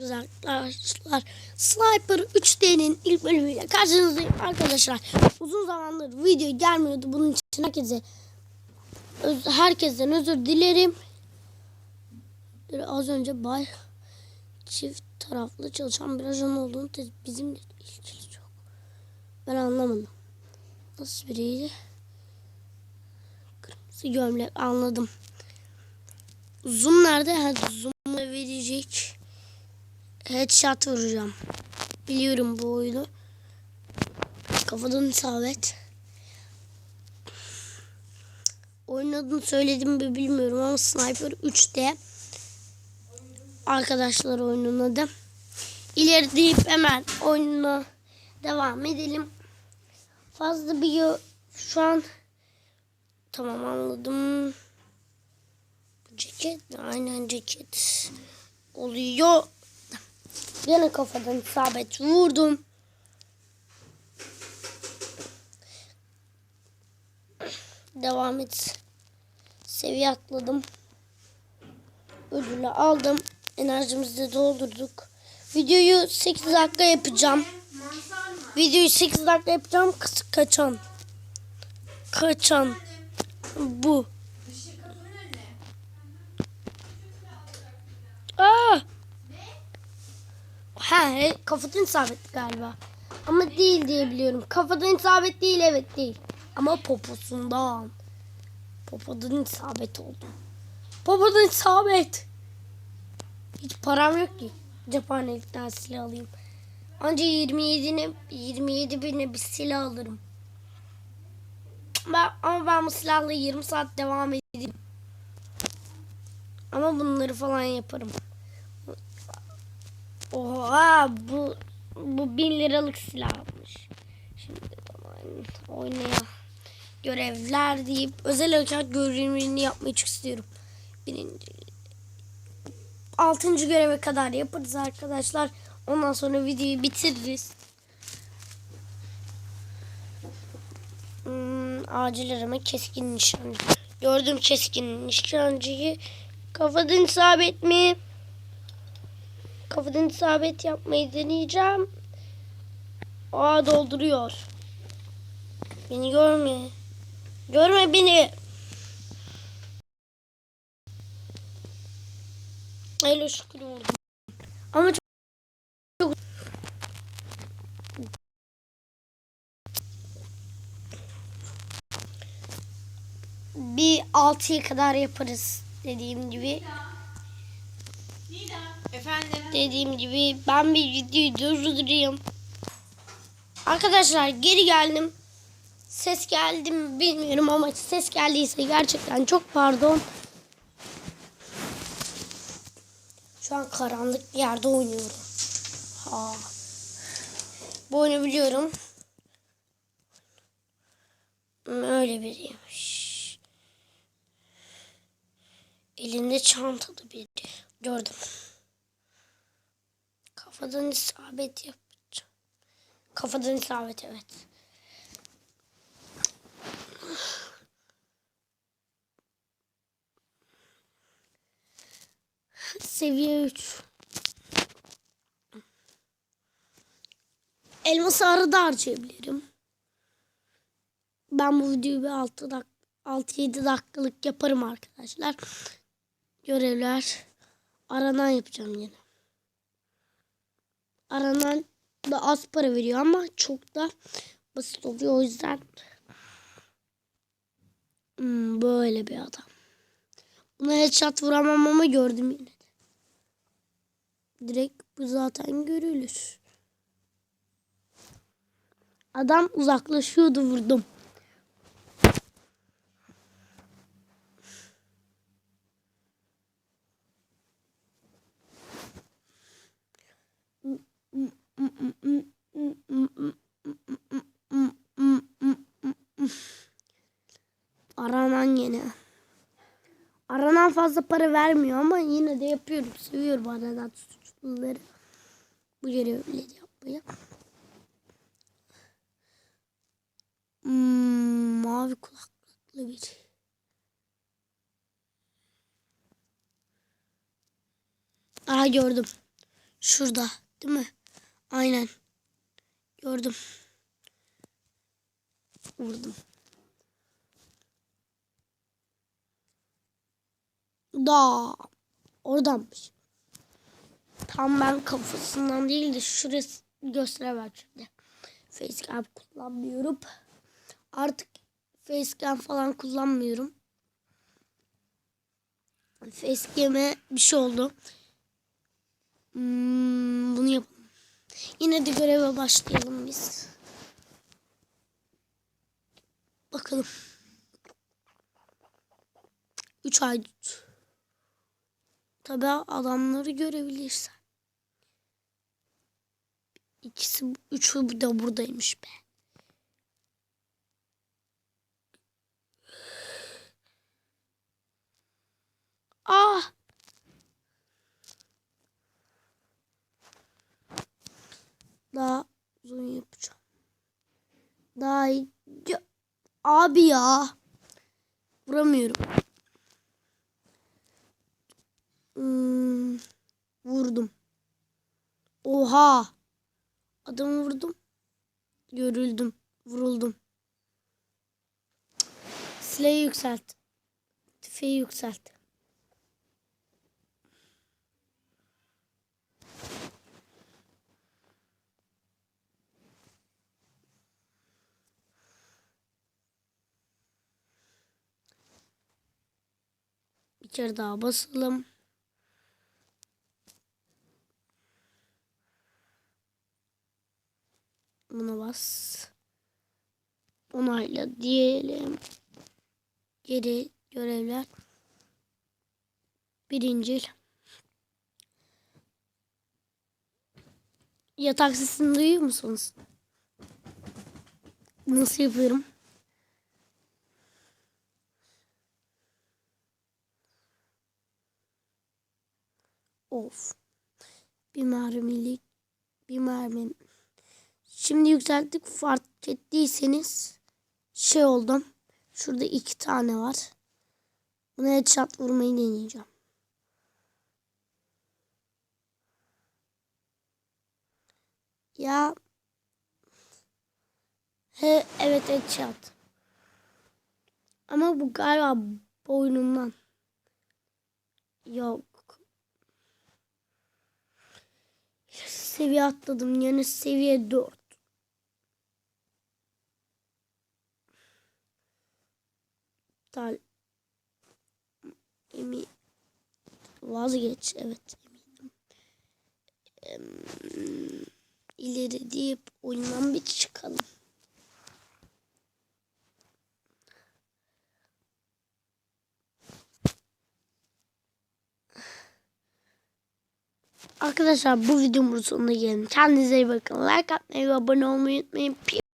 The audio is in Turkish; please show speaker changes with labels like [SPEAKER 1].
[SPEAKER 1] Arkadaşlar Sniper 3D'nin ilk bölümüyle karşınızdayım arkadaşlar. Uzun zamandır video gelmiyordu. Bunun için herkese öz- herkesten özür dilerim. Az önce bay çift taraflı çalışan bir ajan olduğunu bizimle ilgili çok. Ben anlamadım. Nasıl biriydi? Kırmızı gömlek anladım. Zoom nerede? Ha, zoom'u verecek. Headshot vuracağım. Biliyorum bu oyunu. Kafadan isabet. Oyunun adını söyledim mi bilmiyorum ama Sniper 3D. Arkadaşlar oyunun adı. İleri deyip hemen oyununa devam edelim. Fazla bir şu an tamam anladım. Ceket aynen ceket oluyor. Yine kafadan isabet vurdum. Devam et. Seviye atladım. Ödülü aldım. Enerjimizi de doldurduk. Videoyu 8 dakika yapacağım. Videoyu 8 dakika yapacağım. Kısa kaçan. Kaçan. Bu. Aa! Ha, e, kafadan isabet galiba. Ama değil diye biliyorum. Kafadan isabet değil evet değil. Ama poposundan. Popodan isabet oldu. Popodan isabet. Hiç param yok ki. Cephanelikten silah alayım. Anca 27'ne 27 bine bir silah alırım. Ben, ama ben bu silahla 20 saat devam edeyim. Ama bunları falan yaparım. Oha bu bu bin liralık silahmış. Şimdi zaman oynaya görevler deyip özel harekat görevini yapmayı çok istiyorum. Birinci altıncı göreve kadar yaparız arkadaşlar. Ondan sonra videoyu bitiririz. Hmm, acil arama keskin nişancı. Gördüm keskin nişancıyı. Kafadan isabet mi? Kafadan isabet yapmayı deneyeceğim. Aa dolduruyor. Beni görme. Görme beni. Öyle şükür vurdum. Ama çok, çok... Bir 6'ya kadar yaparız dediğim gibi.
[SPEAKER 2] Efendim?
[SPEAKER 1] Dediğim gibi ben bir videoyu durdurayım. Arkadaşlar geri geldim. Ses geldi mi bilmiyorum ama ses geldiyse gerçekten çok pardon. Şu an karanlık bir yerde oynuyorum. Ha. Bu oyunu biliyorum. Öyle biriymiş. Elinde çantalı biri. Gördüm. Kafadan isabet yapacağım. Kafadan isabet evet. Seviye 3. Elması arada harcayabilirim. Ben bu videoyu bir 6 dak 6-7 dakikalık yaparım arkadaşlar. Görevler aranan yapacağım yine. Aranan da az para veriyor ama çok da basit oluyor o yüzden Hmm, böyle bir adam. Buna headshot vuramam ama gördüm yine de. Direkt bu zaten görülür. Adam uzaklaşıyordu vurdum. Aranan yine. Aranan fazla para vermiyor ama yine de yapıyorum. Seviyorum aranan suçluları. Bu görevleri yapmayı. Hmm, mavi kulaklıklı biri. Aha gördüm. Şurada değil mi? Aynen. Gördüm. Vurdum. Da oradanmış. Tam ben kafasından değil de şurası gösteremem şimdi. Facecam kullanmıyorum. Artık facecam falan kullanmıyorum. Facecam'e bir şey oldu. Hmm, bunu yapalım. Yine de göreve başlayalım biz. Bakalım. 3 ay tut. Tabi adamları görebilirsen. İkisi, üçü de buradaymış be. Ah! Daha uzun yapacağım. Daha iyi. Abi ya. Vuramıyorum. Hmm, vurdum. Oha. Adamı vurdum. Görüldüm. Vuruldum. Silahı yükselt. Tüfeği yükselt. Bir kere daha basalım. Buna bas. Onayla diyelim. Geri görevler. Birincil. Yatak sesini duyuyor musunuz? Nasıl yapıyorum? Of. Bir mermilik. Bir mermi. Şimdi yükselttik. Fark ettiyseniz şey oldum. Şurada iki tane var. Buna headshot vurmayı deneyeceğim. Ya He, evet headshot. Ama bu galiba boynumdan. Yok. Seviye atladım. Yani seviye 4. Tal. Emin. Vazgeç. Evet eminim. Em, ileri deyip oyundan bir çıkalım. Arkadaşlar bu videomun sonuna gelin. Kendinize iyi bakın. Like atmayı ve abone olmayı unutmayın.